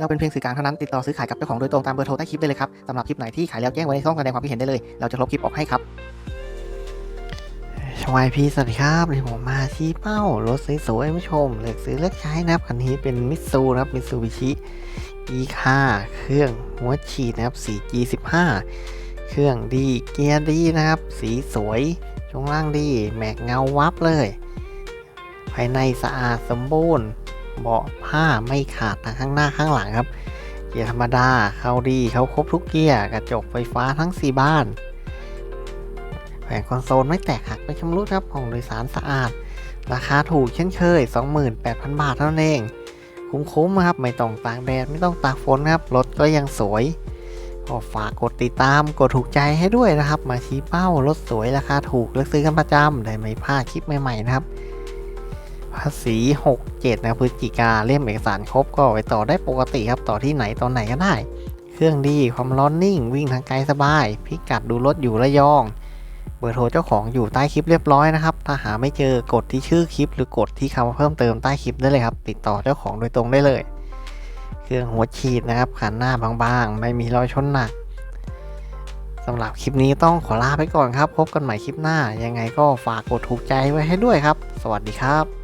เราเป็นเพียงสื่อกลางเท่านั้นติดต่อซื้อขายกับเจ้าของโดยตรงตามเบอร์โทรใต้คลิปได้เลยครับสำหรับคลิปไหนที่ขายแล้วแจ้งไว้ในช่องแสดงความคิดเห็นได้เลยเราจะลบคลิปออกให้ครับชวายพีสวัสดีครับวันนี้ผมมาชี้เป้ารถสวยๆผู้ชมเลือกซื้อเลือกใช้นะครับคันนี้เป็นมิตซูนะครับมิตซูบิชิ e ค่าเครื่องหัวฉีดนะครับ 4G15 เครื่องดีเกียร์ดีนะครับ สีสวยช่วงล่างดี แม็กเงาวับเลย ภายในสะอาดสมบูรณ์ เบาะผ้าไม่ขาดทั้งข้างหน้าข้างหลังครับ เกียร์ธรรมดาเข้าดีเขาครบทุกเกียร์กระจกไฟฟ้าทั้ง 4 บ้านแผงคอนโซลไม่แตกหักไม่ชำรุดครับห้องโดยสารสะอาด ราคาถูกเช่นเคย 28,000 บาทเท่านั้นเอง คุ้มๆครับ ไม่ต้องตากแดดไม่ต้องตากฝนครับ รถก็ยังสวยก็ฝากกดติดตามกดถูกใจให้ด้วยนะครับ มาชี้เป้ารถสวยราคาถูกเลือกซื้อกันประจำได้ไม่พลาดคลิปใหม่ๆนะครับ ภาษี 67 นะพฤศจิกาเล่มเอกสารครบก็ไปต่อได้ปกติครับต่อที่ไหนตอนไหนก็ได้ เครื่องดีความร้อนนิ่ง วิ่งทางไกลสบาย พิกัดดูรถอยู่ระยอง เบอร์โทรเจ้าของอยู่ใต้คลิปเรียบร้อยนะครับ ถ้าหาไม่เจอกดที่ชื่อคลิป หรือกดที่คำเพิ่มเติมใต้คลิปได้เลยครับ ติดต่อเจ้าของโดยตรงได้เลย เครื่องหัวฉีดนะครับขันหน้าบางๆ ไม่มีรอยชนหนักสำหรับคลิปนี้ต้องขอลาไปก่อนครับ พบกันใหม่คลิปหน้า ยังไงก็ฝากกดถูกใจไว้ให้ด้วยครับ สวัสดีครับ